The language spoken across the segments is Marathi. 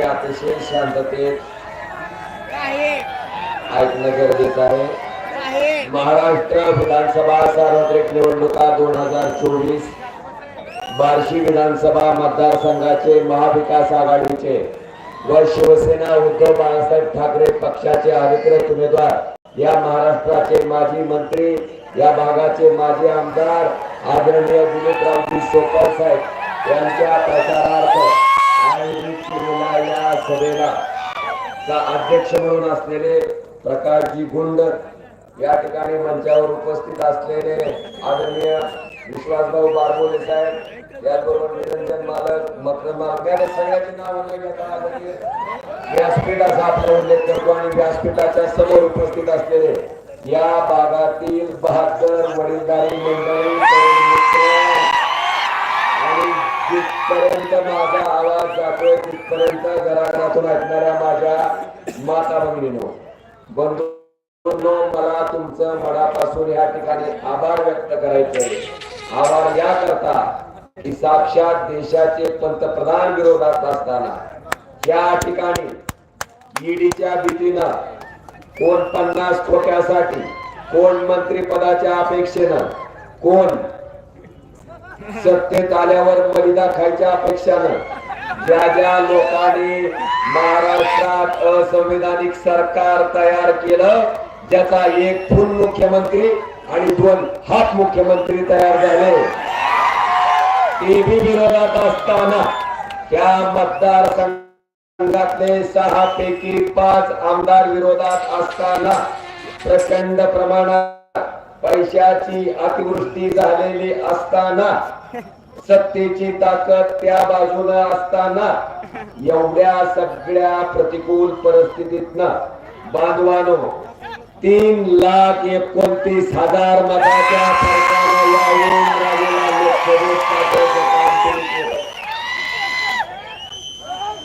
ते अतिशय शांततेत ऐकणं गरजेचं आहे. महाराष्ट्र विधानसभा सार्वत्रिक निवडणुका दोन हजार चोवीस बार्शी विधानसभा मतदारसंघाचे महाविकास आघाडीचे व शिवसेना उद्धव बाळासाहेब ठाकरे पक्षाचे अधिकृत उमेदवार या महाराष्ट्राचे माजी मंत्री या भागाचे माजी आमदार आदरणीय दिलीपरावजी सोपल साहेब यांच्या प्रचारार्थ सभेला चा अध्यक्ष म्हणून असलेले प्रकाशजी गुंड या ठिकाणी मंचावर उपस्थित असलेले आदरणीय विश्वासभाऊ बारबोले साहेब त्याचबरोबर निरंजन मालक मकरम मालक सगळ्याची नाव व्यासपीठाचा आपला उल्लेख करतो आणि व्यासपीठाच्या समोर उपस्थित असलेले या भागातील बहात्तर वडीलधारी मंडळी मित्र जिथपर्यंत माझा आवाज जातोय तिथपर्यंत घराघरातून ऐकणाऱ्या माझ्या माता भगिनीनो बंधू मला तुमचं मनापासून या ठिकाणी आभार व्यक्त करायचे आभार या करता की साक्षात देशाचे पंतप्रधान विरोधात असताना या ठिकाणी ईडीच्या भीतीनं कोण पन्नास खोट्यासाठी कोण मंत्रिपदाच्या अपेक्षेनं कोण सत्तेत आल्यावर बलिदा खायच्या अपेक्षानं ज्या ज्या लोकांनी महाराष्ट्रात असंविधानिक सरकार तयार केलं ज्याचा एक फुल मुख्यमंत्री आणि दोन हात मुख्यमंत्री तयार झाले. टीव्ही विरोधात असताना त्या मतदारसंघातले सहा पैकी पाच आमदार विरोधात असताना प्रचंड प्रमाणात पैशाची अतिवृष्टी झालेली असताना सत्तेची ताकद त्या बाजूला असताना एवढ्या सगळ्या प्रतिकूल परिस्थितीतनं बांधवानो तीन लाख एकोणतीस हजार मताच्या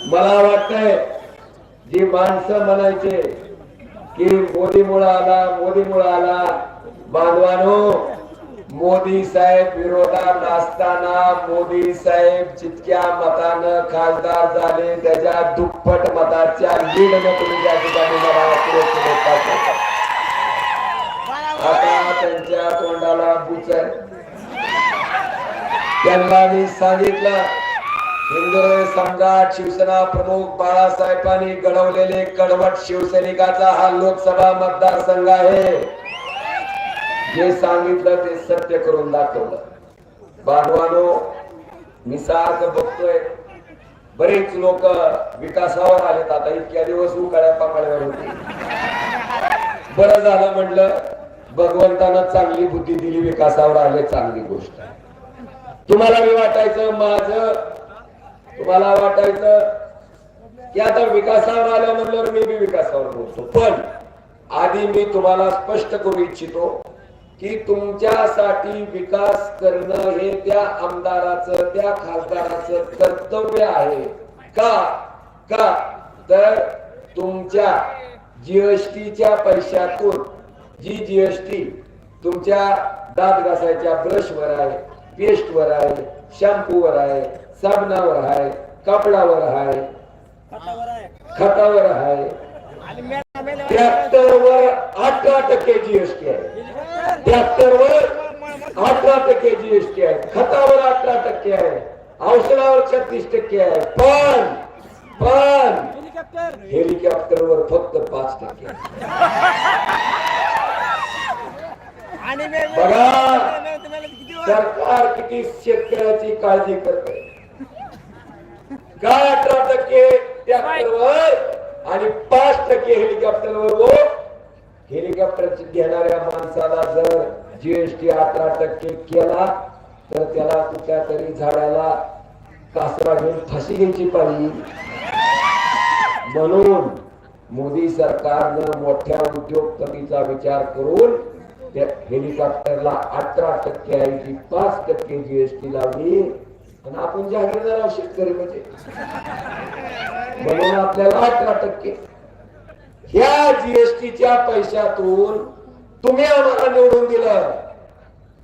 मला वाटतंय जी माणसं म्हणायचे की मोदीमुळे आला मोदीमुळे आला बांधवानो मोदी साहेब विरोधात असताना मोदी साहेब जितक्या मतानं खासदार झाले त्याच्या दुप्पट मताच्या लीडनं तुम्ही त्या ठिकाणी आता त्यांच्या तोंडाला बुच त्यांना मी सांगितलं हिंदू सम्राट शिवसेना प्रमुख बाळासाहेबांनी घडवलेले कडवट शिवसैनिकाचा हा लोकसभा मतदारसंघ आहे. जे सांगितलं ते सत्य करून दाखवलं. बांधवानो मी सारखं बघतोय. बरेच लोक विकासावर आलेत आता. इतक्या दिवस उकाळ्या पाकळ्यावर होते. बरं झालं म्हटलं भगवंतानं चांगली बुद्धी दिली विकासावर आले चांगली गोष्ट. तुम्हाला मी वाटायचं माझ तुम्हाला वाटायचं की आता विकासावर आलं म्हणल्यावर मी बी विकासावर बोलतो. पण आधी मी तुम्हाला स्पष्ट करू इच्छितो की तुमच्यासाठी विकास करणं हे त्या आमदाराचं त्या खासदाराचं कर्तव्य आहे. का? का? तर तुमच्या जीएसटीच्या पैशातून जी जीएसटी तुमच्या दात घासायच्या ब्रशवर आहे पेस्टवर आहे शॅम्पूवर आहे साबणावर आहे कपडावर आहे. खतावर आहे. ट्रॅक्टरवर अठरा टक्के जीएसटी आहे. ट्रॅक्टरवर अठरा टक्के जीएसटी आहे. खतावर अठरा टक्के आहे. औषधावर छत्तीस टक्के आहे. पण पण हेलिकॉप्टरवर फक्त पाच टक्के आहे. बघा सरकार किती शेतकऱ्याची काळजी करते का अठरा टक्के? ट्रॅक्टरवर आणि पाच टक्के हेलिकॉप्टरवर व हेलिकॉप्टर घेणाऱ्या माणसाला जर जीएसटी अठरा टक्के केला तर त्याला कुठल्या तरी झाडाला कासरा घेऊन फाशी घ्यायची पाहिजे म्हणून मोदी सरकारनं मोठ्या उद्योगपतीचा विचार करून त्या हेलिकॉप्टरला अठरा टक्के ऐवजी पाच टक्के जीएसटी लावली. आणि आपण जाहीर शेतकरी म्हणजे. म्हणून आपल्याला अठरा टक्के. ह्या जीएसटीच्या पैशातून तुम्ही आम्हाला निवडून दिलं.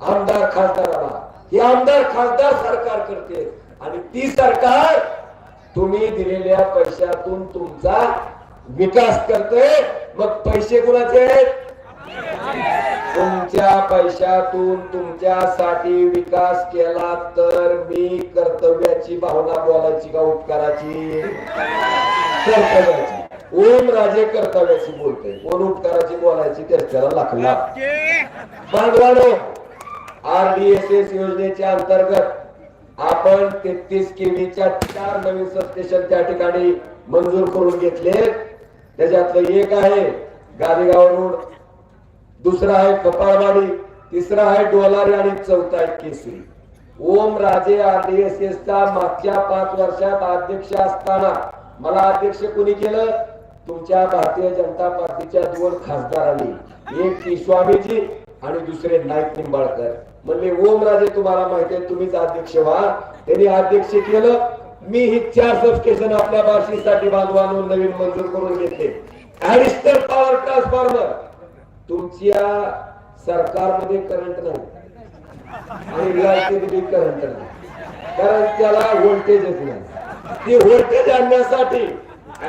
आमदार खासदाराला. हे आमदार खासदार सरकार करते. आणि ती सरकार तुम्ही दिलेल्या पैशातून तुमचा विकास करते. मग पैसे कुणाचे आहेत? तुमच्या पैशातून तुमच्यासाठी विकास केला तर मी कर्तव्याची भावना बोलायची का उपकाराची? कर्तव्याची. ओम राजे कर्तव्याची बोलते कोण उपकाराची बोलायची? त्याला लागला बांधवानो आरडीएसएस योजनेच्या अंतर्गत आपण तेहतीस केवीच्या चार नवीन सबस्टेशन त्या ठिकाणी मंजूर करून घेतले त्याच्यातलं एक आहे गादेगाव रोड. दुसरा आहे कपाळवाडी तिसरा आहे डोलारी आणि चौथा आहे केसरी. ओम राजे आरडीएसएस चा मागच्या पाच वर्षात अध्यक्ष असताना मला अध्यक्ष कुणी केलं? तुमच्या भारतीय जनता पार्टीच्या दोन खासदारांनी. एक ती स्वामीजी आणि दुसरे नाईक निंबाळकर. म्हणले ओम राजे तुम्हाला माहिती आहे तुम्हीच अध्यक्ष व्हा. त्यांनी अध्यक्ष केलं. मी ही चार सबस्टेशन आपल्या बार्शीसाठी बांधवांवर नवीन मंजूर करून घेतले. ऍडिशनल पॉवर ट्रान्सफॉर्मर तुमच्या सरकारमध्ये करंट नाही. आणि रियायतीत करंट नाही. कारण त्याला व्होल्टेजच नाही. ती व्होल्टेज आणण्यासाठी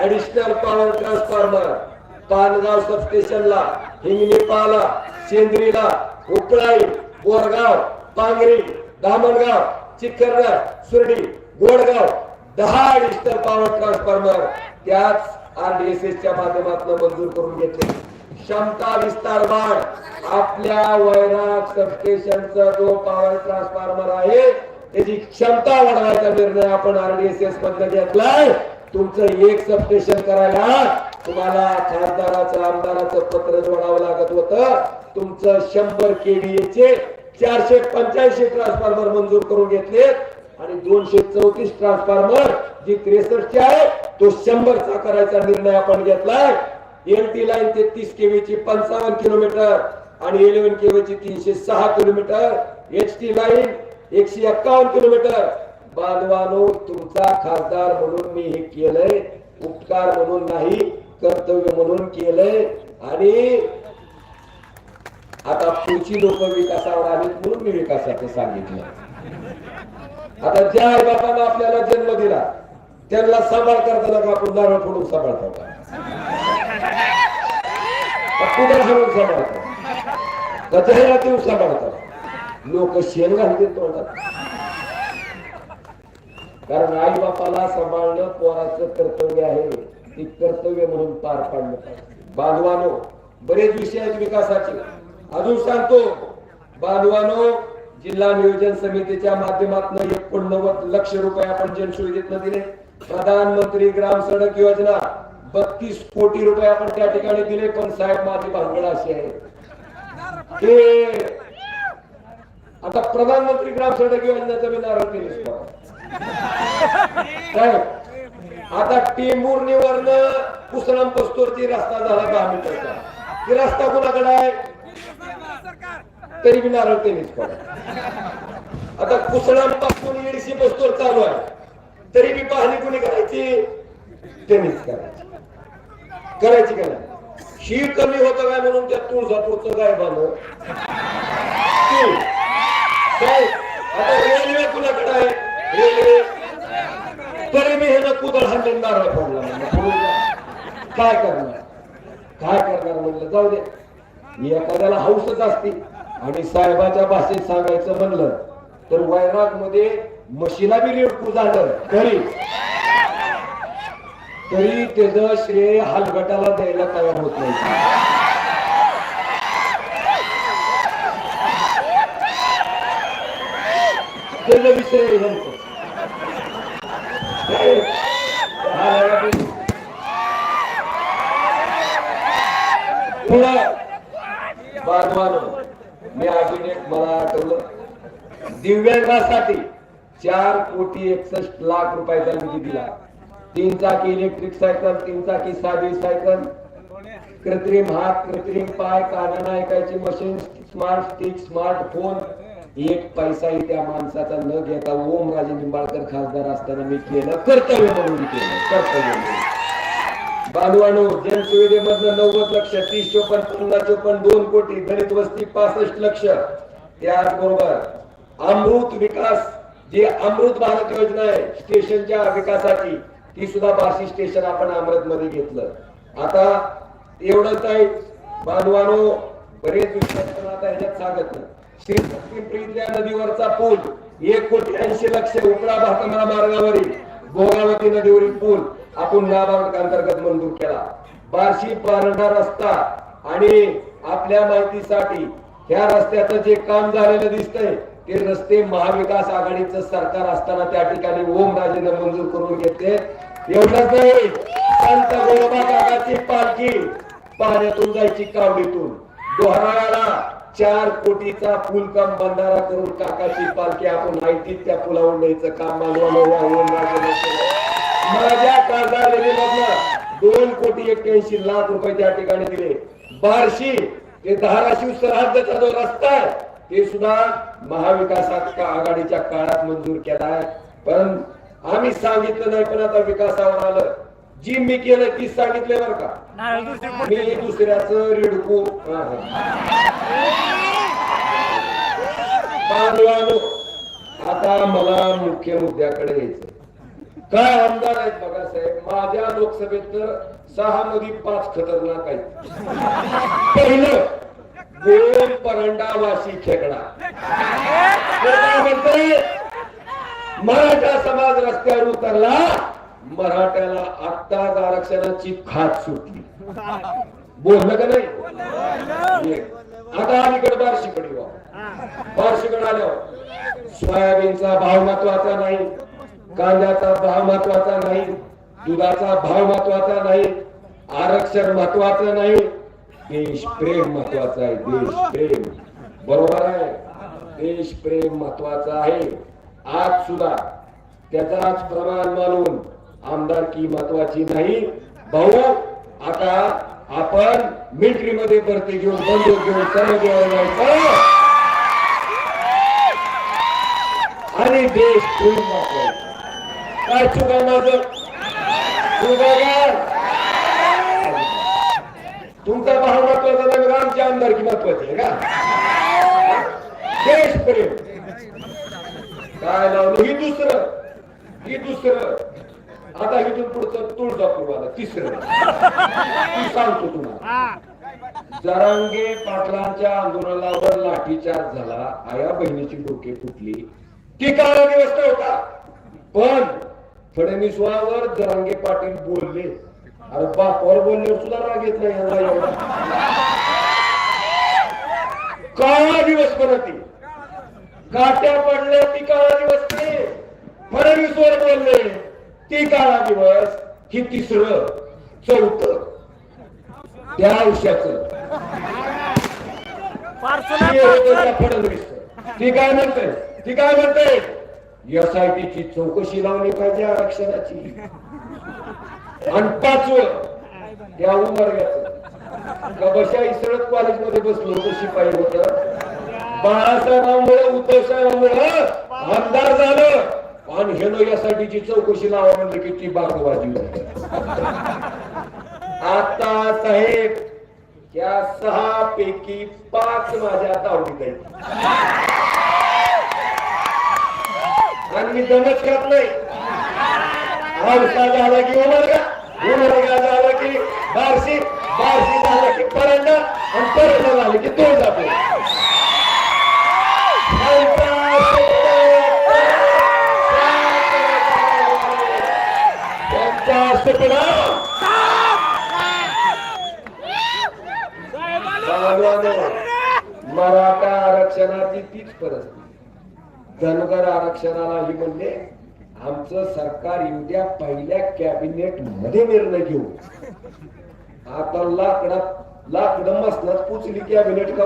ऍडिशनल पॉवर ट्रान्सफॉर्मर पानगाव सबस्टेशनला हिंगणीपाला शेंद्रीला उकळाई बोरगाव पांगरी धामणगाव चिखरगाव सुरडी गोडगाव दहा ऍडिशनल पॉवर ट्रान्सफॉर्मर त्याच आरडीएसएस च्या माध्यमातून मंजूर करून घेतले. क्षमता विस्तार वाढ आपल्या वैराग सबस्टेशनचा जो पॉवर ट्रान्सफॉर्मर आहे त्याची क्षमता वाढवायचा निर्णय आपण आरडीएसएसमध्ये घेतलाय. तुमचं एक सबस्टेशन करायला तुम्हाला खासदाराचं आमदाराचं पत्र जोडावं लागत होतं. तुमचं शंभर केव्हीएचे चारशे पंच्याऐंशी ट्रान्सफॉर्मर मंजूर करून घेतले. आणि दोनशे चौतीस ट्रान्सफॉर्मर जी त्रेसष्टची आहे तो शंभरचा करायचा निर्णय आपण घेतलाय. एल टी लाईन तेहतीस केवीची पंचावन्न किलोमीटर आणि इलेव्हन केवीची तीनशे सहा किलोमीटर. एच टी लाईन एकशे एक्कावन्न किलोमीटर. बांधवानो तुमचा खासदार म्हणून मी हे केलंय. उपकार म्हणून नाही कर्तव्य म्हणून केलंय. आणि आता पुढची लोक विकासावर आली म्हणून मी विकासाचं सांगितलं. आता ज्या आई बापानं आपल्याला जन्म दिला त्यांना सांभाळ करताना का आपण नारळ फोडून सांभाळतो का? कुठे हाणून सांभाळतो का देऊन सांभाळतो लोक शेण घालतील तोंडात कारण आई बापाला सांभाळणं पोराचं कर्तव्य आहे. ती कर्तव्य म्हणून पार पाडलं पाहिजे बांधवानो बरेच विषय आहेत विकासाचे. अजून सांगतो बांधवानो जिल्हा नियोजन समितीच्या माध्यमातून एकोणनव्वद लक्ष रुपये आपण जनसुविधेतनं दिले प्रधानमंत्री ग्राम सडक योजना. बत्तीस कोटी रुपये आपण त्या ठिकाणी दिले पण साहेब माझी भानगड अशी आहे ते आता प्रधानमंत्री ग्राम सडक योजनेचा मी नारळ केलीस साहेब आता टेंबूर वरन कुसळम पस्तोरची रस्ता झाला दहा मीटरचा. ती रस्ता कुणाकडे आहे? तरी बी नारळ त्यांनीच आता कुसळमपासून येडशी पस्तोर चालू आहे. तरी बी पाहणी कुणी करायची? टेनिस करायची. करायची का नाही? कमी होतं काय म्हणून त्या तुळजापूरचं काय? बांधव आता रेल्वे कुणाकडे आहे? रेल्वे. तरी मी हे ना कुदळ नारळ पडला काय करणार? काय करणार म्हणलं? जाऊ दे. एखाद्याला हौसच असते. आणि साहेबाच्या भाषेत सांगायचं म्हणलं तर वैरागमध्ये म्हशीला बी लिडकू झालं. तरी तरी त्याचं श्रेय हालगटाला द्यायला तयार होत नाही. त्याचं विषय पुढं. मी अजून एक मला आठवलं. दिव्यांगासाठी चार कोटी एकसष्ट लाख रुपयाचा निधी दिला. तीन चाकी इलेक्ट्रिक सायकल तीन चाकी साधी सायकल कृत्रिम हात कृत्रिम पाय कानानं ऐकायची मशीन स्मार्ट स्टिक स्मार्टफोन एक पैसाही त्या माणसाचा न घेता ओम राजे निंबाळकर खासदार असताना मी केलं. कर्तव्य म्हणून केलं. कर्तव्य बांधवानो जनसुविधेमधलं नव्वद लक्ष तीस चोपन्न पन्नास चोपन्न दोन कोटी दलित वस्ती पासष्ट लक्ष. त्याचबरोबर अमृत विकास जी अमृत भारत योजना आहे स्टेशनच्या विकासाची. ती सुद्धा बार्शी स्टेशन आपण अमृत मध्ये घेतलं. आता एवढंच आहे बांधवानो बरेच विषय आता ह्याच्यात सांगत नाही. श्री पिंपरीतल्या नदीवरचा पूल एक कोटी ऐंशी लक्ष उपळा भाकमरा मार्गावरील गोगावती नदीवरील पूल आपण नाबार्ड अंतर्गत मंजूर केला. बार्शी पारडा रस्ता आणि आपल्या माहितीसाठी ह्या रस्त्याचं जे काम झालेलं दिसतंय ते रस्ते महाविकास आघाडीचं सरकार असताना त्या ठिकाणी ओम ओमराजेनं मंजूर करून घेतले. एवढंच नाही संत गोरोबा काकाची पालखी पाण्यातून जायची कावडीतून. डोहराळाला चार कोटीचा पूल काम बंधारा करून काकाची पालखी आपण आयटीत त्या पुलावर न्यायचं काम मानवानं माझ्या खासदार दोन कोटी एक्क्याऐंशी लाख रुपये त्या ठिकाणी दिले. बार्शी ते धाराशिव सरहद्दचा जो रस्ता आहे. ते सुद्धा महाविकास आघाडीच्या काळात मंजूर केला आहे पण आम्ही सांगितलं नाही पण आता विकासावर आलं. जी मी केलं ती सांगितले बरं का. मी दुसऱ्याचं रिडकू. आता मला मुख्य मुद्द्याकडे यायचं काय आमदार आहेत बघा साहेब? माझ्या लोकसभेत तर सहा मध्ये पाच खतरनाक आहेत. पहिलं दोन परंडावासी खेकडा. मराठा समाज रस्त्यावर उतरला मराठ्याला आत्ताच आरक्षणाची खात सुटली. बोललं का नाही? आता अलीकडे बारशीकडे बारशीकडे आल्यावर सोयाबीनचा भाव महत्त्वाचा नाही कांद्याचा भाव महत्त्वाचा नाही दुधाचा भाव महत्त्वाचा नाही आरक्षण महत्वाचं नाही. देश प्रेम महत्त्वाचा आहे देश प्रेम. बरोबर आहे? देश प्रेम महत्त्वाचा आहे. आज सुद्धा त्याचाच प्रमाण मानून आमदारकी महत्वाची नाही. भाऊ आता आपण मिलिटरी मध्ये भरती घेऊन बंदूक घेऊन सैन्यावर जायचं. आणि देश प्रेम महत्वाचं काय चुका माझं? चुका भाव महत्त्वाचा नाही आमची आमदारकी महत्वाची आहे का? देश प्रेम काय लावलं? ही दुसरं. ही दुसरं. आता इथून पुढचं तुळजापूर मला. तिसरं. ती सांगतो तुम्हाला. जरांगे पाटलांच्या आंदोलनावर लाठीचार्ज झाला. आया बहिणीची डोके फुटली. ती काळा दिवस होता पण फडणवीसवर जरांगे पाटील बोलले. अरे बापावर बोलल्यावर सुद्धा राग येत नाही यांना एवढा काळा दिवस परत. ये. गाठ्या पडल्या ती काळा दिवस नाही फडणवीसवर बोलले ती काळा दिवस ही तिसरं चौथ. त्या आयुष्याचं. फडणवीस ती काय म्हणते? ती काय म्हणते? एसआयटीची चौकशी लावली पाहिजे आरक्षणाची. आणि पाचवं त्या उमरग्याचं. बशा इसरत कॉलेजमध्ये बसलो होतो शिपाई होत. बाळासाहेबांमुळे उद्धवसाहेबांमुळे आमदार झालं. आणि हेनो यासाठीची चौकशी लावा म्हणलं की ती बागवाजी आता साहेब या सहा पैकी पाच माझ्या तावडीत आहेत. आणि मी दमच खात नाही. पावसा झाला की उमरगा उमरगा झाला की बारशी बारशी झाला की परंडा आणि परंडा झाला की तो जातो त्यांचा सुपडा मराठा आरक्षणाची तीच परिस्थिती. धनगर आरक्षणाला ही म्हणले आमचं सरकार इंडिया पहिल्या कॅबिनेटमध्ये निर्णय घेऊ. आता लाकडात लाकडं मसनात पुचली कॅबिनेट का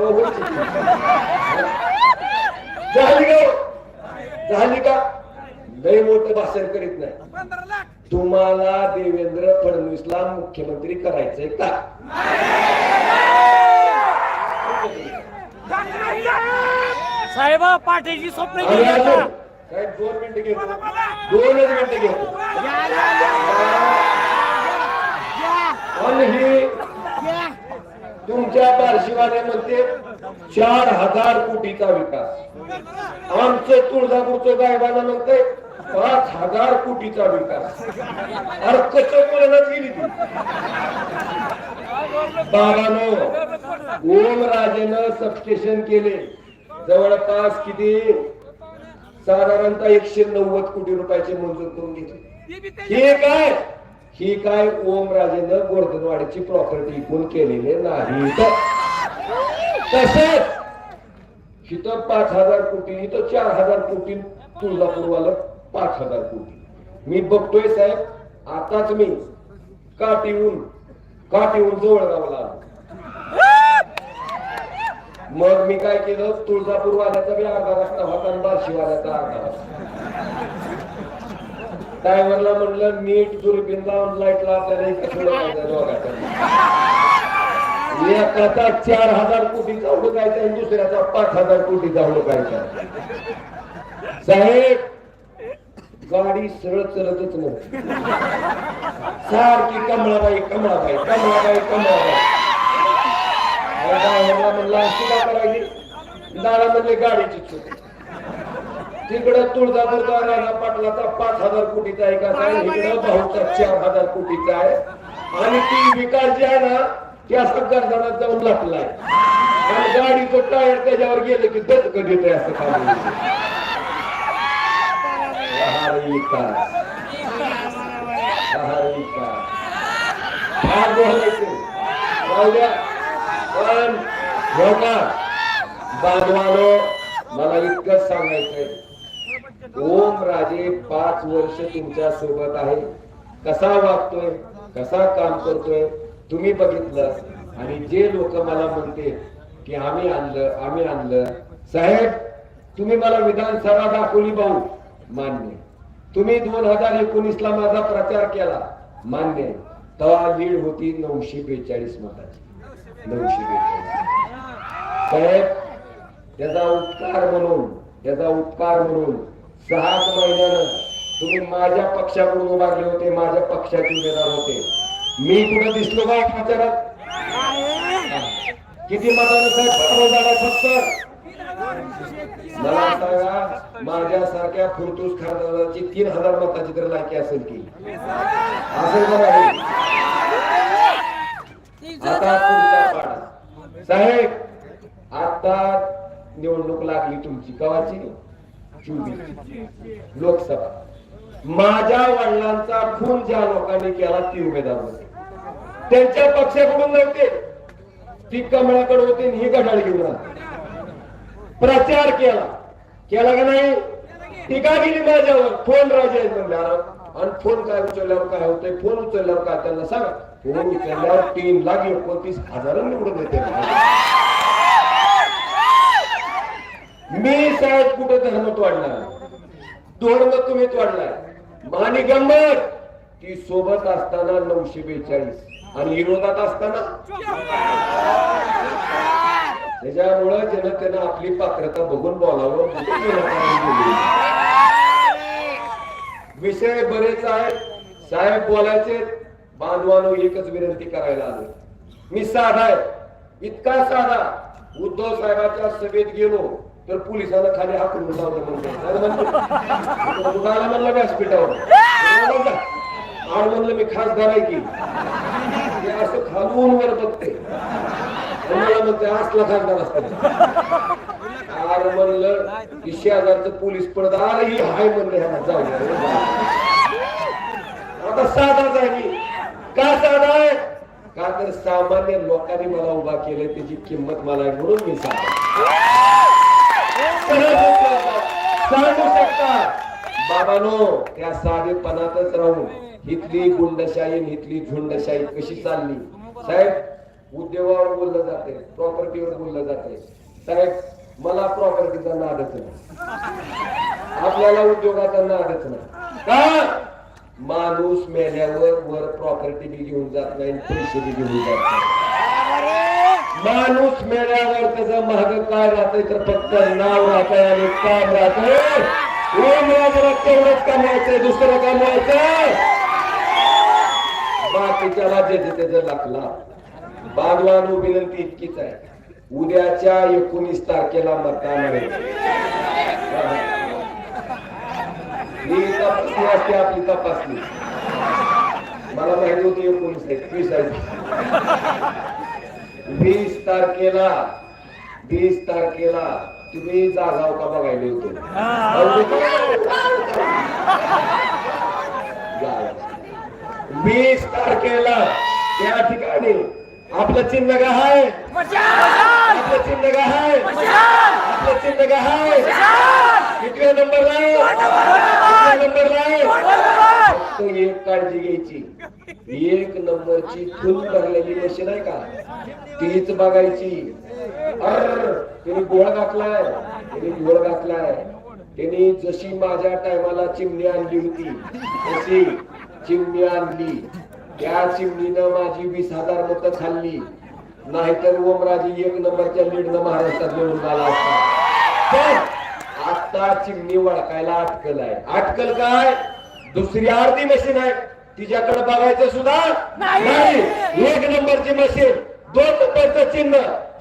झाली का? झाली का? लय मोठं भाषण करीत नाही. तुम्हाला देवेंद्र फडणवीसला मुख्यमंत्री करायचंय का? साहेबा पाठीची स्वप्न दोन मिनिटं घेतो दोनच मिनिटं घेतो ही तुमच्या बार्शीवाले म्हणते चार हजार कोटीचा विकास. आमचं तुळजापूरचं गायबाला म्हणते पाच हजार कोटीचा विकास. अरे पडण्यात गेली ती? बारानो ओम राजेनं सबस्टेशन केले. जवळपास किती? साधारणतः एकशे नव्वद कोटी रुपयाचे मंजूर करून घेतले. हे काय? ही काय ओम राजेनं गोर्धनवाडीची प्रॉपर्टी विकून केलेले नाही तसेच इथं पाच हजार कोटी इथं चार हजार कोटी तुळजापूरवालं पाच हजार कोटी. मी बघतोय साहेब आताच मी काठीहून काठीहून जवळगावला आलो. मग मी काय केलं? तुळजापूर वाल्याचा बी अर्धा रस्ता होता आणि बार्शीवाल्याचा अर्धा रस्ता. ड्रायव्हरला म्हणलं नीट दुर्बीन लावून लाईटला आपल्याला एकाचा चार हजार कोटीचा उडकायचा आणि दुसऱ्याचा पाच हजार कोटीचा उडकायचा. साहेब गाडी सरळ चलतच नव्हती सारखी कमळाबाई कमळाबाई कमळाबाई कमळाबाई. का करायची. दादा म्हणले गाडीची चूक. तिकडं तुळजापूरचा राणा पाटलाचा पाच हजार कोटीचा आहे का काय इकडं भाऊचा चार हजार कोटीचा आहे. आणि ती विकास जी आहे ना ती असं गर्दनात जाऊन लागलाय आणि गाडीचं टायर त्याच्यावर गेलं की दचक देत असं विकास फार हो बांधवानो मला इतकंच सांगायचंय. ओम राजे पाच वर्ष तुमच्यासोबत आहे. कसा वागतोय कसा काम करतोय तुम्ही बघितलं. आणि जे लोक मला म्हणते की आम्ही आणलं आम्ही आणलं. साहेब तुम्ही मला विधानसभा दाखवली भाऊ. मान्य. तुम्ही दोन हजार एकोणीस ला माझा प्रचार केला. मान्य. तेव्हा लीड होती नऊशे बेचाळीस मताची. नऊशे बेचाळीस. साहेब त्याचा उपकार म्हणून त्याचा उपकार म्हणून सहाच महिन्यानं तुम्ही माझ्या पक्षाकडून उभारले होते माझ्या पक्षाचे उमेदवार होते. मी कुठं दिसलो का प्रचारात? किती मतानं साहेब झाला फक्त? मला सांगा माझ्यासारख्या फुरतूस खासदाराची तीन हजार मताची तर लायकी असेल की? असेल नाही? आता पुढचा पाडा. साहेब आता निवडणूक लागली तुमची. कवाची? चोवीस. लोकसभा. माझ्या वडिलांचा खून ज्या लोकांनी केला ती उमेदवार होते. त्यांच्या पक्षाकडून नव्हते. ती कमळाकडे होते आणि ही गडाळ घेऊन प्रचार केला. केला का नाही? टीका केली माझ्यावर. फोन राजा आहेत म्हणल्यावर आणि फोन काय उचलल्यावर काय होतंय? फोन उचलल्यावर काय त्यांना सांगा. फोन उचलल्यावर तीन लाख एकोणतीस हजार निवडून येते मी साहेब कुठे धर्म तोडणार धोरण तुम्ही तोडणार मानी गंमत! ती सोबत असताना नऊशे बेचाळीस आणि विरोधात असताना. त्याच्यामुळं जनतेनं आपली पात्रता बघून बोलावं. विषय बरेच आहेत. साहेब बोलायचे बांधवानो एकच विनंती करायला आलो मी साधा आहे. इतका साधा. उद्धव साहेबाच्या सभेत गेलो. तर पोलिसाला खाली हाकलून लावलं म्हणतो दुकाला म्हणलं व्यासपीठावर आणि म्हणलं मी खासदार आहे की. ते असं खालून वर बघते. मला म्हणते असला खासदार असतात अरे म्हणलं की शेजारचं पोलीस पडत अरे ही हाय म्हणलं ह्याला जाऊ. आता साधाच आहे मी. का साधा आहे? का तर सामान्य लोकांनी मला उभा केलं त्याची किंमत मला आहे म्हणून मी साधा. सांगू शकता बाबानो त्या साधेपणातच राहून इथली गुंडशाही हितली इथली झुंडशाही कशी चालली? साहेब उद्योगावर बोललं जाते प्रॉपर्टीवर बोललं जाते. साहेब मला प्रॉपर्टीचा नादच नाही. आपल्याला उद्योगाचा नादच नाही. का? माणूस मेल्यावर वर प्रॉपर्टी बी घेऊन जात नाही पैसे बी घेऊन जात नाही. माणूस मेल्यावर त्याचं महाग काय राहतंय तर फक्त नाव राहतंय आणि काम राहतंय. ओम राजाला तेवढंच कमवायचंय दुसरं कमवायचं बाकीच्या राज्याचे त्याचा लागला बांधवानो विनंती इतकीच आहे. उद्याच्या एकोणीस तारखेला मतदान आहे. ही तपासणी असते आपली तपासणी. मला माहिती होती एकोणीस आहे आहे. वीस तारखेला वीस तारखेला तुम्ही जागाव का बघायला होतो वीस तारखेला त्या ठिकाणी आपलं चिन्ह काय आहे आपलं चिन्ह काय आहे आपलं चिन्ह काय आहे कितव्या नंबरला आहे? नंबरला आहे? फक्त एक काळजी घ्यायची. एक नंबरची फुल भरलेली मशीन आहे का? तीच बघायची. अर तिने गोळ घातलाय. तिने गोळ घातलाय. तिने जशी माझ्या टायमाला चिमणी आणली होती तशी चिमणी आणली. त्या चिमणीनं माझी वीस हजार मत खाल्ली. नाहीतर ओमराजी एक नंबरच्या लीडनं महाराष्ट्रात मिळून आला असता. आता चिमणी वळकायला अटकल आहे अटकल काय? दुसरी अर्धी मशीन आहे. तिच्याकडे बघायचं सुद्धा नाही. एक नंबरची मशीन दोन नंबरचं चिन्ह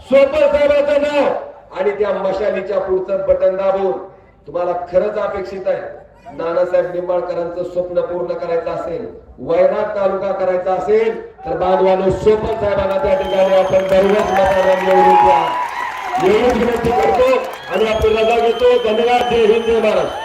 सोपर साहेबाचं नाव आणि त्या मशालीच्या पुढचं बटन दाबून. तुम्हाला खरंच अपेक्षित आहे नानासाहेब निंबाळकरांचं स्वप्न पूर्ण करायचं असेल वैराग तालुका करायचा असेल तर बांधवानो सोपर साहेबांना त्या ठिकाणी आपण दररोज मताने निवडून द्या. विनंती करतो आणि आपण रजा घेतो. धन्यवाद. जय हिंद महाराष्ट्र